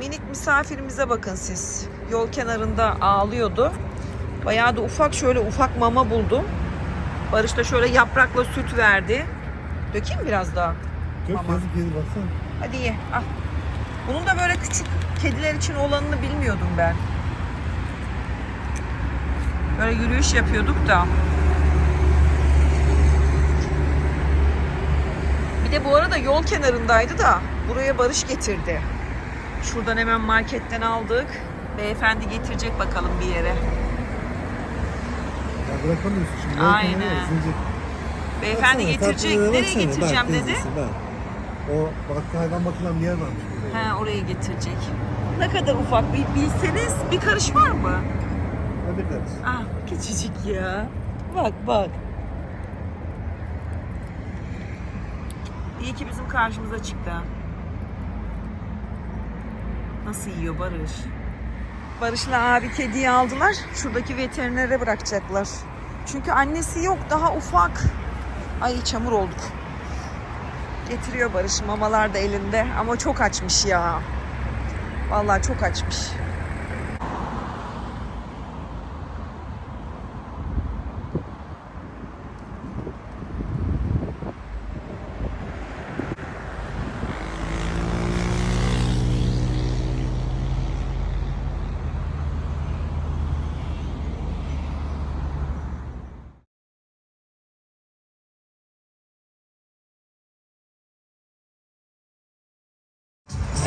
Minik misafirimize bakın siz. Yol kenarında ağlıyordu. Bayağı da ufak şöyle ufak mama buldum. Barış da şöyle yaprakla süt verdi. Dökeyim biraz daha? Çok Mama. yazık yedi baksana. Hadi ye. Al. Bunun da böyle küçük kediler için olanını bilmiyordum ben. Böyle yürüyüş yapıyorduk da. Bir de bu arada yol kenarındaydı da buraya Barış getirdi. Şuradan hemen marketten aldık. Beyefendi getirecek bakalım bir yere. Ya bırakamıyorsun şimdi. Aynen. Beyefendi Baksana, getirecek. Nereye baksana. getireceğim Bak, dedi. teyzesi, bak. O baktı hayvan bakılan bir yer varmış. burada. He oraya getirecek. Ne kadar ufak bir bilseniz bir karış var mı? Hadi kardeş. Ah küçücük ya. Bak bak. İyi ki bizim karşımıza çıktı. ha. Nasıl yiyor Barış? Barış'la abi kediyi aldılar. Şuradaki veterinere bırakacaklar. Çünkü annesi yok daha ufak. Ay çamur olduk. Getiriyor Barış mamalar da elinde ama çok açmış ya. Vallahi çok açmış.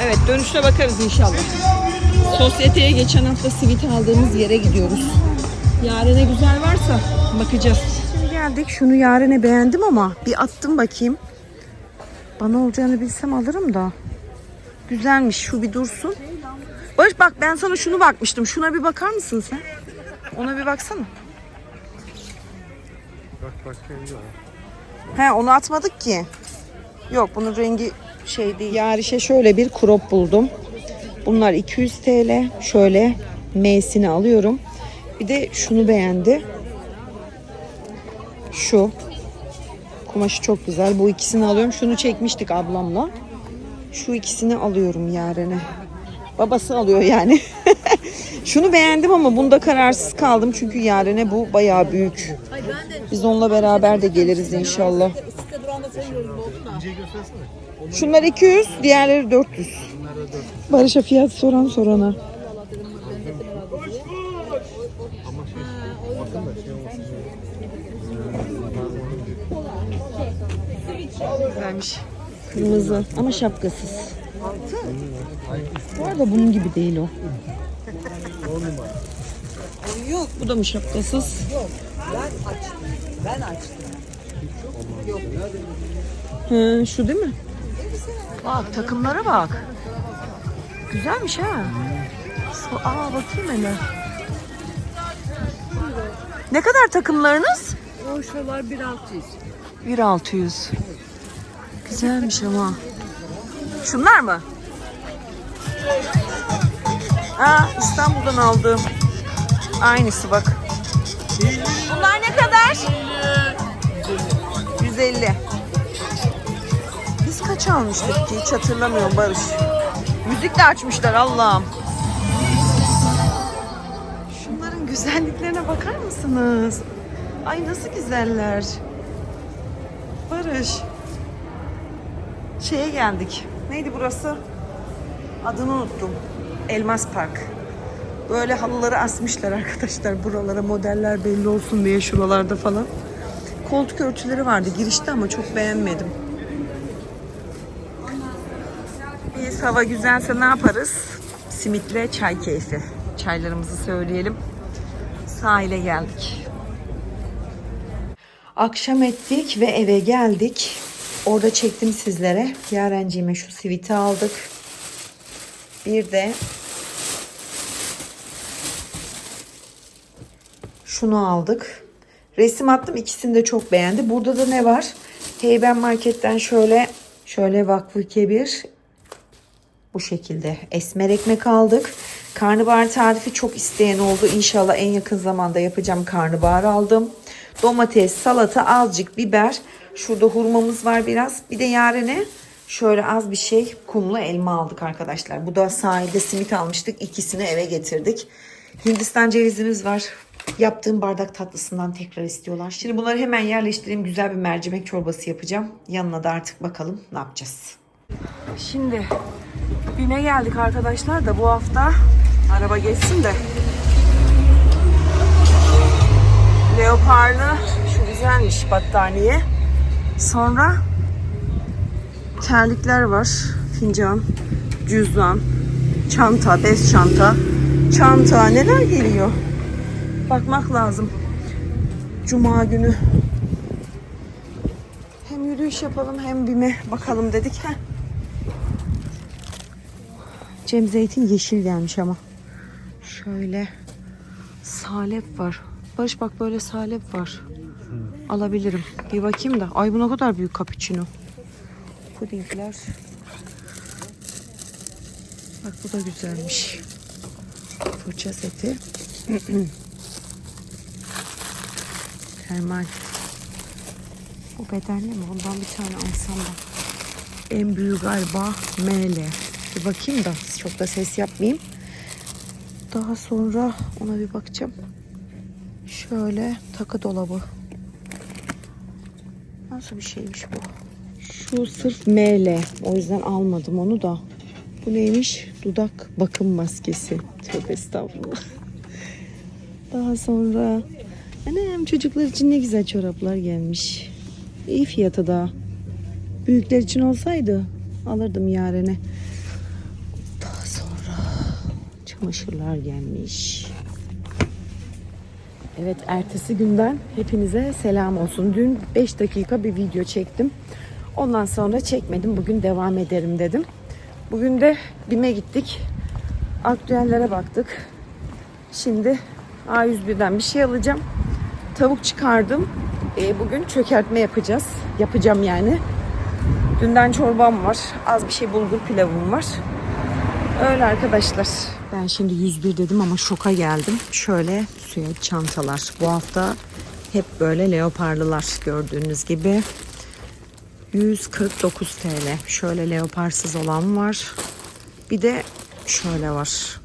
Evet dönüşte bakarız inşallah. Sosyeteye geçen hafta simit aldığımız yere gidiyoruz. Yarene güzel varsa bakacağız. Şimdi geldik. Şunu yarene beğendim ama bir attım bakayım. Bana olacağını bilsem alırım da. Güzelmiş. Şu bir dursun. Barış bak ben sana şunu bakmıştım. Şuna bir bakar mısın sen? Ona bir baksana. Bak bak kendi var. He onu atmadık ki. Yok bunun rengi şey değil. Yarişe şöyle bir crop buldum. Bunlar 200 TL. Şöyle M'sini alıyorum. Bir de şunu beğendi. Şu. Kumaşı çok güzel. Bu ikisini alıyorum. Şunu çekmiştik ablamla. Şu ikisini alıyorum yarene. Babası alıyor yani. Şunu beğendim ama bunda kararsız kaldım. Çünkü yarene bu bayağı büyük. Biz onunla beraber de geliriz inşallah. Şunlar 200, diğerleri 400. Barış'a fiyat soran sorana. Şey şey. Güzelmiş. Kırmızı ama şapkasız. Bu arada bunun gibi değil o. Yok bu da mı şapkasız? Yok ben açtım. Ben açtım. Yok. He, şu değil mi? Bak takımlara bak. Güzelmiş ha. So- Aa bakayım hele. Ne kadar takımlarınız? O şuralar 1600. 1600. Güzelmiş ama. Şunlar mı? Aa İstanbul'dan aldım. Aynısı bak. Bunlar ne kadar? 150. Biz kaç almıştık ki hiç hatırlamıyorum Barış. Müzik de açmışlar Allah'ım. Şunların güzelliklerine bakar mısınız? Ay nasıl güzeller. Barış. Şeye geldik. Neydi burası? Adını unuttum. Elmas Park. Böyle halıları asmışlar arkadaşlar buralara modeller belli olsun diye şuralarda falan. Koltuk örtüleri vardı girişte ama çok beğenmedim. Biz hava güzelse ne yaparız? Simitle çay keyfi. Çaylarımızı söyleyelim. Sahile geldik. Akşam ettik ve eve geldik. Orada çektim sizlere. Yarenciğime şu siviti aldık. Bir de şunu aldık. Resim attım. ikisini de çok beğendi. Burada da ne var? Heyben Market'ten şöyle şöyle vakfı kebir bu şekilde esmer ekmek aldık. Karnabahar tarifi çok isteyen oldu. İnşallah en yakın zamanda yapacağım karnabahar aldım. Domates, salata, azıcık biber. Şurada hurmamız var biraz. Bir de yarene Şöyle az bir şey kumlu elma aldık arkadaşlar. Bu da sahilde simit almıştık. İkisini eve getirdik. Hindistan cevizimiz var. Yaptığım bardak tatlısından tekrar istiyorlar. Şimdi bunları hemen yerleştireyim. Güzel bir mercimek çorbası yapacağım. Yanına da artık bakalım ne yapacağız. Şimdi BİM'e geldik arkadaşlar da bu hafta araba geçsin de leoparlı şu güzelmiş battaniye. Sonra terlikler var. Fincan, cüzdan, çanta, bez çanta, çanta neler geliyor? Bakmak lazım. Cuma günü hem yürüyüş yapalım hem BİM'e bakalım dedik. Heh. Cem Zeytin yeşil gelmiş ama. Şöyle salep var. Barış bak böyle salep var. Alabilirim. Bir bakayım da. Ay bu ne kadar büyük cappuccino. Pudingler. Bak bu da güzelmiş. Fırça seti. Termal. Bu bedenli mi? Ondan bir tane alsam da. En büyük galiba ML. Bir bakayım da çok da ses yapmayayım. Daha sonra ona bir bakacağım. Şöyle takı dolabı. Nasıl bir şeymiş bu? Şu sırf ML. O yüzden almadım onu da. Bu neymiş? Dudak bakım maskesi. Tövbe estağfurullah. Daha sonra annem çocuklar için ne güzel çoraplar gelmiş. İyi fiyatı da. Büyükler için olsaydı alırdım yarene. Daha sonra çamaşırlar gelmiş. Evet ertesi günden hepinize selam olsun. Dün 5 dakika bir video çektim. Ondan sonra çekmedim. Bugün devam ederim dedim. Bugün de BİM'e gittik. Aktüellere baktık. Şimdi A101'den bir şey alacağım. Tavuk çıkardım. Ee, bugün çökertme yapacağız. Yapacağım yani. Dünden çorbam var. Az bir şey bulgur pilavım var. Öyle arkadaşlar. Ben şimdi 101 dedim ama şoka geldim. Şöyle suya çantalar. Bu hafta hep böyle leoparlılar gördüğünüz gibi. 149 TL. Şöyle leoparsız olan var. Bir de şöyle var.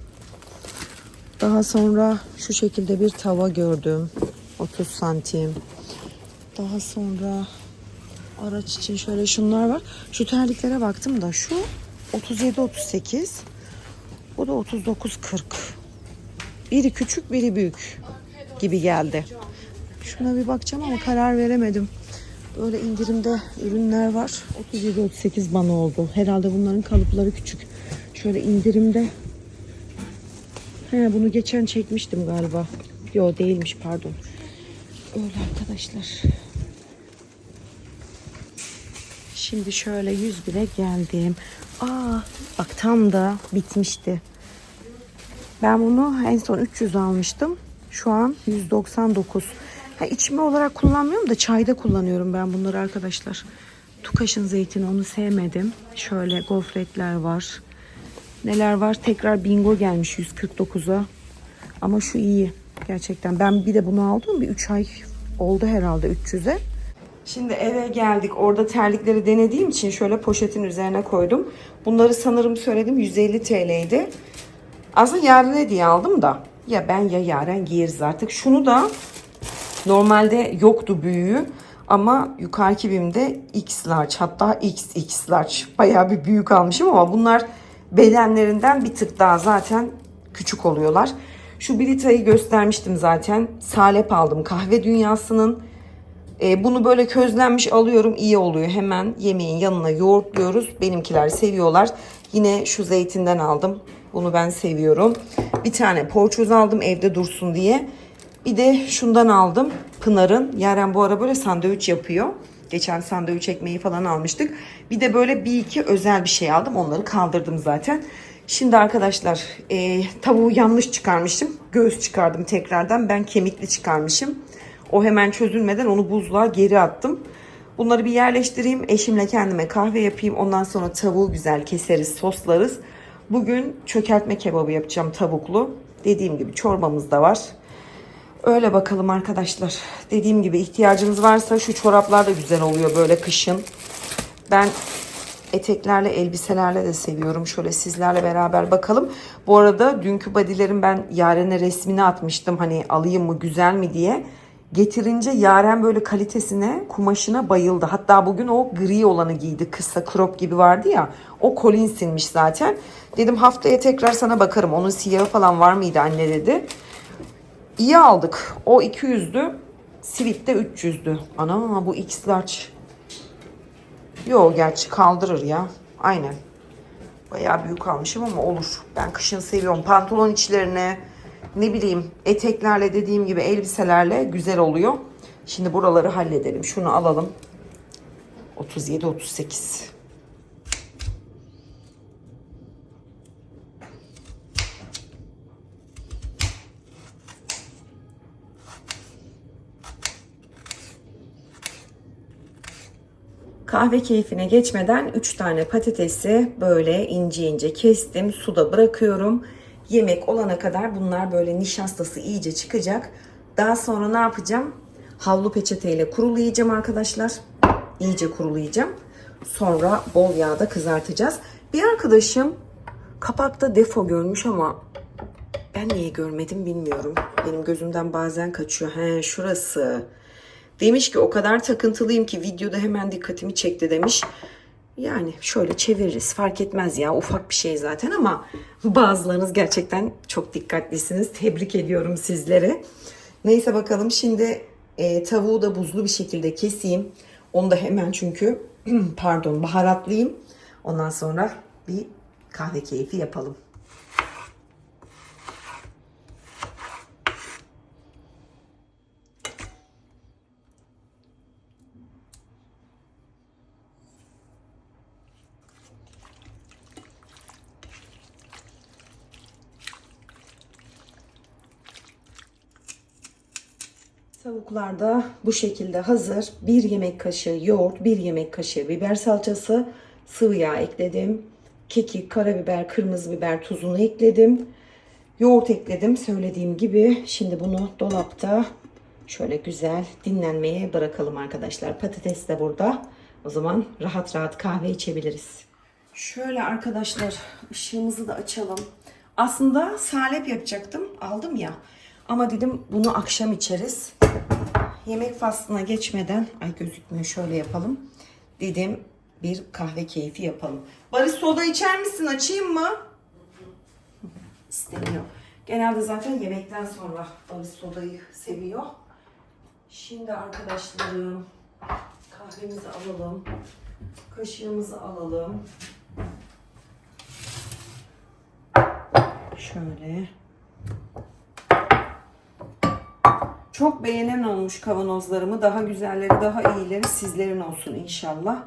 Daha sonra şu şekilde bir tava gördüm. 30 santim. Daha sonra araç için şöyle şunlar var. Şu terliklere baktım da şu 37-38. Bu da 39-40. Biri küçük biri büyük gibi geldi. Şuna bir bakacağım ama karar veremedim. Böyle indirimde ürünler var. 37-38 bana oldu. Herhalde bunların kalıpları küçük. Şöyle indirimde. He, bunu geçen çekmiştim galiba. Yo değilmiş pardon. Öyle arkadaşlar. Şimdi şöyle 101'e geldim. Aa bak tam da bitmişti. Ben bunu en son 300 almıştım. Şu an 199. Ha, içme olarak kullanmıyorum da çayda kullanıyorum ben bunları arkadaşlar. Tukaş'ın zeytini onu sevmedim. Şöyle gofretler var. Neler var? Tekrar bingo gelmiş 149'a. Ama şu iyi. Gerçekten. Ben bir de bunu aldım. Bir 3 ay oldu herhalde 300'e. Şimdi eve geldik. Orada terlikleri denediğim için şöyle poşetin üzerine koydum. Bunları sanırım söyledim 150 TL'ydi. Aslında Yaren'e diye aldım da. Ya ben ya Yaren giyeriz artık. Şunu da normalde yoktu büyüğü. Ama yukarıki bimde X large hatta XX large. Bayağı bir büyük almışım ama bunlar bedenlerinden bir tık daha zaten küçük oluyorlar. Şu Brita'yı göstermiştim zaten. Salep aldım kahve dünyasının. E, bunu böyle közlenmiş alıyorum iyi oluyor. Hemen yemeğin yanına yoğurtluyoruz. Benimkiler seviyorlar. Yine şu zeytinden aldım. Bunu ben seviyorum. Bir tane porçöz aldım evde dursun diye. Bir de şundan aldım. Pınar'ın. Yaren bu ara böyle sandviç yapıyor. Geçen sandviç ekmeği falan almıştık. Bir de böyle bir iki özel bir şey aldım. Onları kaldırdım zaten. Şimdi arkadaşlar e, tavuğu yanlış çıkarmışım. Göğüs çıkardım tekrardan. Ben kemikli çıkarmışım. O hemen çözülmeden onu buzluğa geri attım. Bunları bir yerleştireyim. Eşimle kendime kahve yapayım. Ondan sonra tavuğu güzel keseriz, soslarız. Bugün çökertme kebabı yapacağım tavuklu. Dediğim gibi çorbamız da var. Öyle bakalım arkadaşlar. Dediğim gibi ihtiyacınız varsa şu çoraplar da güzel oluyor böyle kışın. Ben eteklerle, elbiselerle de seviyorum. Şöyle sizlerle beraber bakalım. Bu arada dünkü badilerin ben Yaren'e resmini atmıştım. Hani alayım mı, güzel mi diye. Getirince Yaren böyle kalitesine, kumaşına bayıldı. Hatta bugün o gri olanı giydi. Kısa crop gibi vardı ya. O Collins'inmiş zaten. Dedim haftaya tekrar sana bakarım. Onun siyahı falan var mıydı anne dedi. İyi aldık. O 200'dü. Sivit'te 300'dü. Anam ama bu X large. Yo gerçi kaldırır ya. Aynen. Bayağı büyük almışım ama olur. Ben kışın seviyorum. Pantolon içlerine ne bileyim eteklerle dediğim gibi elbiselerle güzel oluyor. Şimdi buraları halledelim. Şunu alalım. 37 38. Kahve keyfine geçmeden 3 tane patatesi böyle ince ince kestim. Suda bırakıyorum. Yemek olana kadar bunlar böyle nişastası iyice çıkacak. Daha sonra ne yapacağım? Havlu peçeteyle kurulayacağım arkadaşlar. İyice kurulayacağım. Sonra bol yağda kızartacağız. Bir arkadaşım kapakta defo görmüş ama ben niye görmedim bilmiyorum. Benim gözümden bazen kaçıyor. He şurası. Demiş ki o kadar takıntılıyım ki videoda hemen dikkatimi çekti demiş. Yani şöyle çeviririz fark etmez ya ufak bir şey zaten ama bazılarınız gerçekten çok dikkatlisiniz. Tebrik ediyorum sizleri. Neyse bakalım şimdi e, tavuğu da buzlu bir şekilde keseyim. Onu da hemen çünkü pardon baharatlayayım. Ondan sonra bir kahve keyfi yapalım. Tavuklar da bu şekilde hazır. Bir yemek kaşığı yoğurt, bir yemek kaşığı biber salçası, sıvı yağ ekledim. Kekik, karabiber, kırmızı biber tuzunu ekledim. Yoğurt ekledim söylediğim gibi. Şimdi bunu dolapta şöyle güzel dinlenmeye bırakalım arkadaşlar. Patates de burada. O zaman rahat rahat kahve içebiliriz. Şöyle arkadaşlar ışığımızı da açalım. Aslında salep yapacaktım. Aldım ya. Ama dedim bunu akşam içeriz. Yemek faslına geçmeden ay gözükmüyor şöyle yapalım. Dedim bir kahve keyfi yapalım. Barış soda içer misin? Açayım mı? İstemiyor. Genelde zaten yemekten sonra Barış sodayı seviyor. Şimdi arkadaşlarım kahvemizi alalım. Kaşığımızı alalım. Şöyle. Çok beğenen olmuş kavanozlarımı. Daha güzelleri, daha iyileri sizlerin olsun inşallah.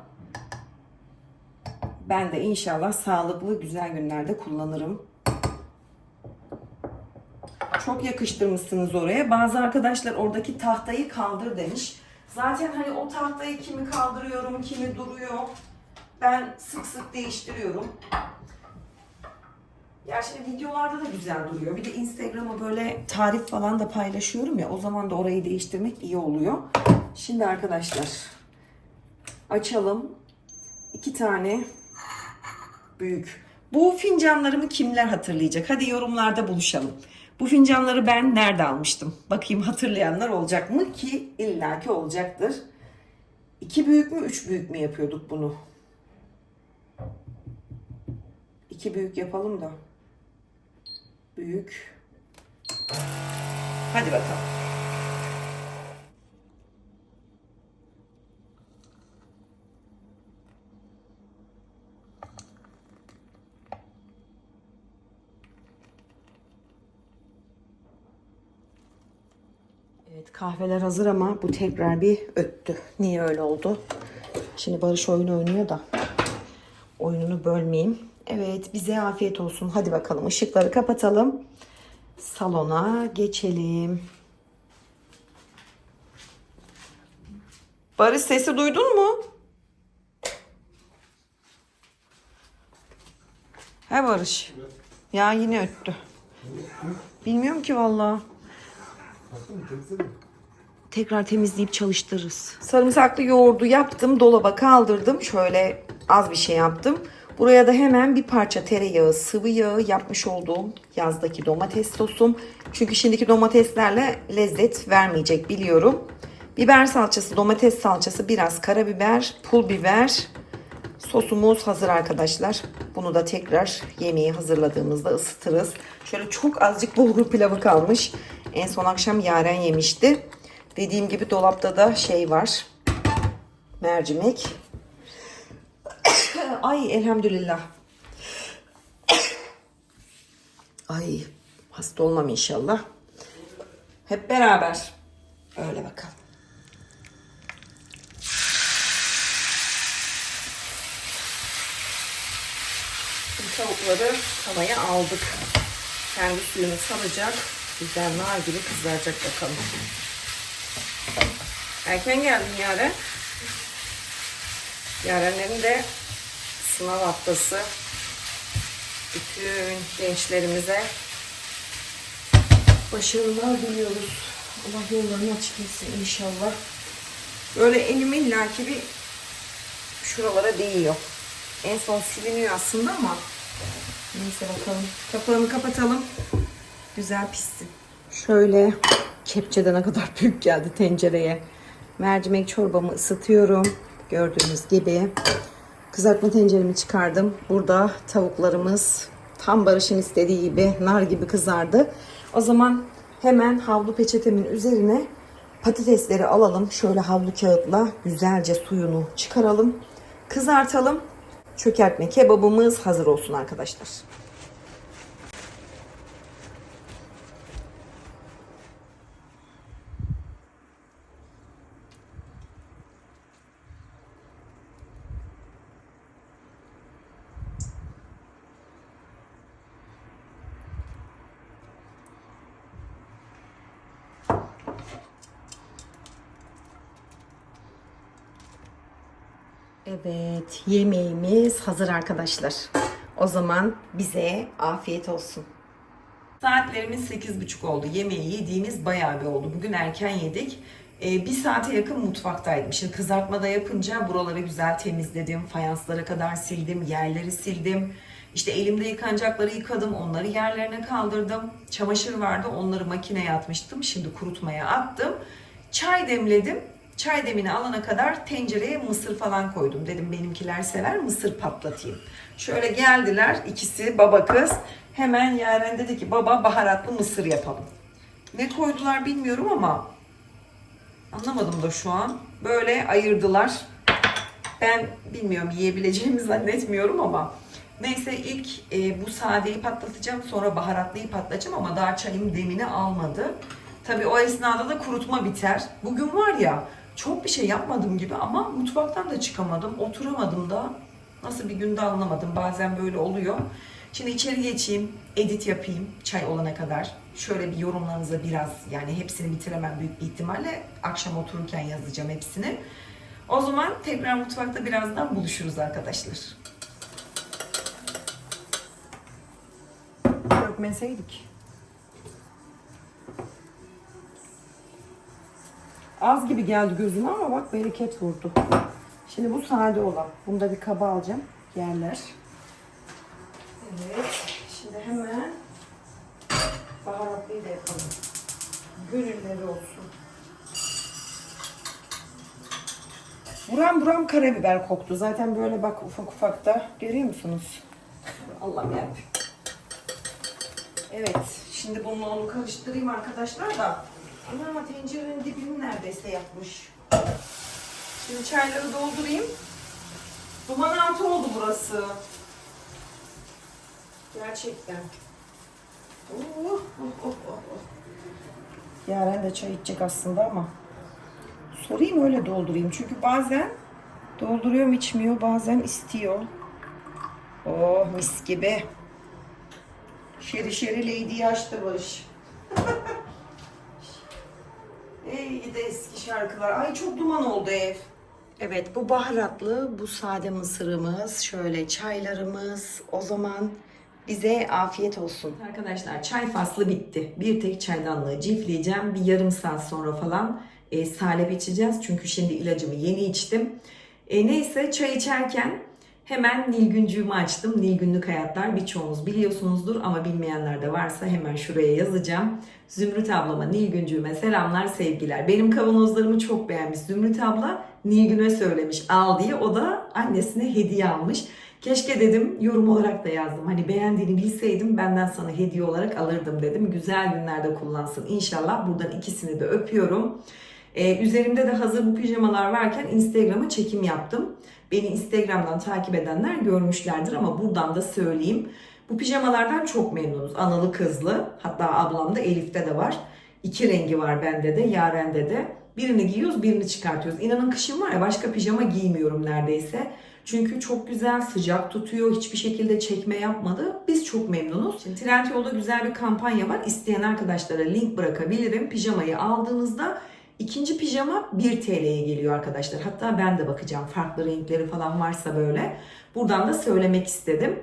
Ben de inşallah sağlıklı, güzel günlerde kullanırım. Çok yakıştırmışsınız oraya. Bazı arkadaşlar oradaki tahtayı kaldır demiş. Zaten hani o tahtayı kimi kaldırıyorum, kimi duruyor. Ben sık sık değiştiriyorum. Ya şimdi videolarda da güzel duruyor. Bir de Instagram'a böyle tarif falan da paylaşıyorum ya. O zaman da orayı değiştirmek iyi oluyor. Şimdi arkadaşlar açalım. İki tane büyük. Bu fincanlarımı kimler hatırlayacak? Hadi yorumlarda buluşalım. Bu fincanları ben nerede almıştım? Bakayım hatırlayanlar olacak mı ki illaki olacaktır. İki büyük mü, üç büyük mü yapıyorduk bunu? İki büyük yapalım da. Büyük. Hadi bakalım. Evet kahveler hazır ama bu tekrar bir öttü. Niye öyle oldu? Şimdi Barış oyun oynuyor da oyununu bölmeyeyim. Evet bize afiyet olsun. Hadi bakalım ışıkları kapatalım. Salona geçelim. Barış sesi duydun mu? He Barış. Ya yine öttü. Bilmiyorum ki vallahi. Tekrar temizleyip çalıştırırız. Sarımsaklı yoğurdu yaptım. Dolaba kaldırdım. Şöyle az bir şey yaptım. Buraya da hemen bir parça tereyağı, sıvı yağı yapmış olduğum yazdaki domates sosum. Çünkü şimdiki domateslerle lezzet vermeyecek biliyorum. Biber salçası, domates salçası, biraz karabiber, pul biber. Sosumuz hazır arkadaşlar. Bunu da tekrar yemeği hazırladığımızda ısıtırız. Şöyle çok azıcık bulgur pilavı kalmış. En son akşam Yaren yemişti. Dediğim gibi dolapta da şey var. Mercimek. Ay elhamdülillah. Ay hasta olmam inşallah. Hep beraber. Öyle bakalım. Tavukları tavaya aldık. Kendi suyunu salacak. Güzel nar gibi kızaracak bakalım. Erken geldin Yaren. Yarenlerin de sınav haftası. Bütün gençlerimize başarılar diliyoruz. Allah yollarını açık etsin inşallah. Böyle elim illaki bir şuralara değiyor. En son siliniyor aslında ama neyse bakalım. Kapağını kapatalım. Güzel pişsin. Şöyle kepçede ne kadar büyük geldi tencereye. Mercimek çorbamı ısıtıyorum. Gördüğünüz gibi. Kızartma tenceremi çıkardım. Burada tavuklarımız tam Barış'ın istediği gibi nar gibi kızardı. O zaman hemen havlu peçetemin üzerine patatesleri alalım. Şöyle havlu kağıtla güzelce suyunu çıkaralım. Kızartalım. Çökertme kebabımız hazır olsun arkadaşlar. Evet, yemeğimiz hazır arkadaşlar. O zaman bize afiyet olsun. Saatlerimiz 8.30 oldu. Yemeği yediğimiz bayağı bir oldu. Bugün erken yedik. Ee, bir saate yakın mutfaktaydım. Şimdi kızartmada yapınca buraları güzel temizledim. Fayanslara kadar sildim, yerleri sildim. İşte elimde yıkanacakları yıkadım, onları yerlerine kaldırdım. Çamaşır vardı, onları makineye atmıştım. Şimdi kurutmaya attım. Çay demledim. Çay demini alana kadar tencereye mısır falan koydum. Dedim benimkiler sever mısır patlatayım. Şöyle geldiler ikisi baba kız. Hemen Yaren dedi ki baba baharatlı mısır yapalım. Ne koydular bilmiyorum ama anlamadım da şu an. Böyle ayırdılar. Ben bilmiyorum yiyebileceğimi zannetmiyorum ama neyse ilk e, bu sadeyi patlatacağım sonra baharatlıyı patlatacağım ama daha çayım demini almadı. Tabii o esnada da kurutma biter. Bugün var ya çok bir şey yapmadım gibi ama mutfaktan da çıkamadım. Oturamadım da. Nasıl bir günde anlamadım. Bazen böyle oluyor. Şimdi içeri geçeyim, edit yapayım çay olana kadar. Şöyle bir yorumlarınıza biraz yani hepsini bitiremem büyük bir ihtimalle. Akşam otururken yazacağım hepsini. O zaman tekrar mutfakta birazdan buluşuruz arkadaşlar. Dökmeseydik. Az gibi geldi gözüme ama bak bereket vurdu. Şimdi bu sade olan. Bunu da bir kaba alacağım. Yerler. Evet. Şimdi hemen baharatlıyı da yapalım. Gönülleri olsun. Buram buram karabiber koktu. Zaten böyle bak ufak ufak da görüyor musunuz? Allah'ım yarabbim. Evet. Şimdi bununla onu karıştırayım arkadaşlar da. Ana tencerenin dibini neredeyse yapmış. Şimdi çayları doldurayım. Duman altı oldu burası. Gerçekten. Oh, oh, oh, oh, oh. Yaren de çay içecek aslında ama. Sorayım öyle doldurayım. Çünkü bazen dolduruyorum içmiyor, bazen istiyor. Oh mis gibi. Şeri şeri Lady'yi açtı Barış. Ey gidi eski şarkılar. Ay çok duman oldu ev. Evet bu baharatlı, bu sade mısırımız, şöyle çaylarımız. O zaman bize afiyet olsun. Arkadaşlar çay faslı bitti. Bir tek çaydanlığı cifleyeceğim. Bir yarım saat sonra falan e, salep içeceğiz. Çünkü şimdi ilacımı yeni içtim. E, neyse çay içerken Hemen Nilgüncüğümü açtım. Nilgünlük hayatlar birçoğunuz biliyorsunuzdur ama bilmeyenler de varsa hemen şuraya yazacağım. Zümrüt ablama, Nilgüncüğüme selamlar, sevgiler. Benim kavanozlarımı çok beğenmiş Zümrüt abla. Nilgün'e söylemiş al diye. O da annesine hediye almış. Keşke dedim yorum olarak da yazdım. Hani beğendiğini bilseydim benden sana hediye olarak alırdım dedim. Güzel günlerde kullansın inşallah. Buradan ikisini de öpüyorum. Ee, üzerimde de hazır bu pijamalar varken Instagram'a çekim yaptım. Beni Instagram'dan takip edenler görmüşlerdir ama buradan da söyleyeyim. Bu pijamalardan çok memnunuz. Analı kızlı. Hatta ablamda Elif'te de var. İki rengi var bende de, Yaren'de de. Birini giyiyoruz, birini çıkartıyoruz. İnanın kışın var ya başka pijama giymiyorum neredeyse. Çünkü çok güzel, sıcak tutuyor, hiçbir şekilde çekme yapmadı. Biz çok memnunuz. Şimdi Trendyol'da güzel bir kampanya var. İsteyen arkadaşlara link bırakabilirim. Pijamayı aldığınızda ikinci pijama 1 TL'ye geliyor arkadaşlar. Hatta ben de bakacağım farklı renkleri falan varsa böyle. Buradan da söylemek istedim.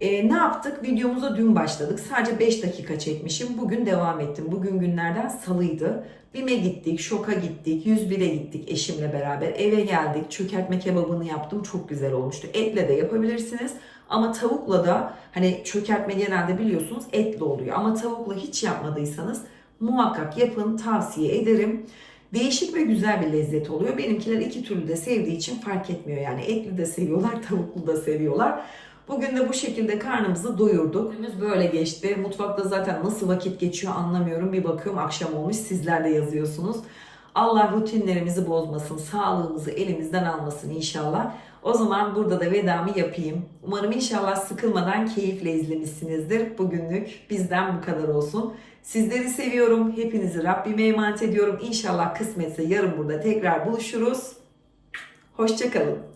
E, ne yaptık? Videomuza dün başladık. Sadece 5 dakika çekmişim. Bugün devam ettim. Bugün günlerden salıydı. BİM'e gittik, şoka gittik, 101'e gittik eşimle beraber. Eve geldik, çökertme kebabını yaptım. Çok güzel olmuştu. Etle de yapabilirsiniz. Ama tavukla da hani çökertme genelde biliyorsunuz etli oluyor. Ama tavukla hiç yapmadıysanız muhakkak yapın tavsiye ederim. Değişik ve güzel bir lezzet oluyor. Benimkiler iki türlü de sevdiği için fark etmiyor. Yani etli de seviyorlar, tavuklu da seviyorlar. Bugün de bu şekilde karnımızı doyurduk. Günümüz böyle geçti. Mutfakta zaten nasıl vakit geçiyor anlamıyorum. Bir bakıyorum akşam olmuş sizler de yazıyorsunuz. Allah rutinlerimizi bozmasın, sağlığımızı elimizden almasın inşallah. O zaman burada da vedamı yapayım. Umarım inşallah sıkılmadan keyifle izlemişsinizdir. Bugünlük bizden bu kadar olsun. Sizleri seviyorum. Hepinizi Rabbime emanet ediyorum. İnşallah kısmetse yarın burada tekrar buluşuruz. Hoşçakalın.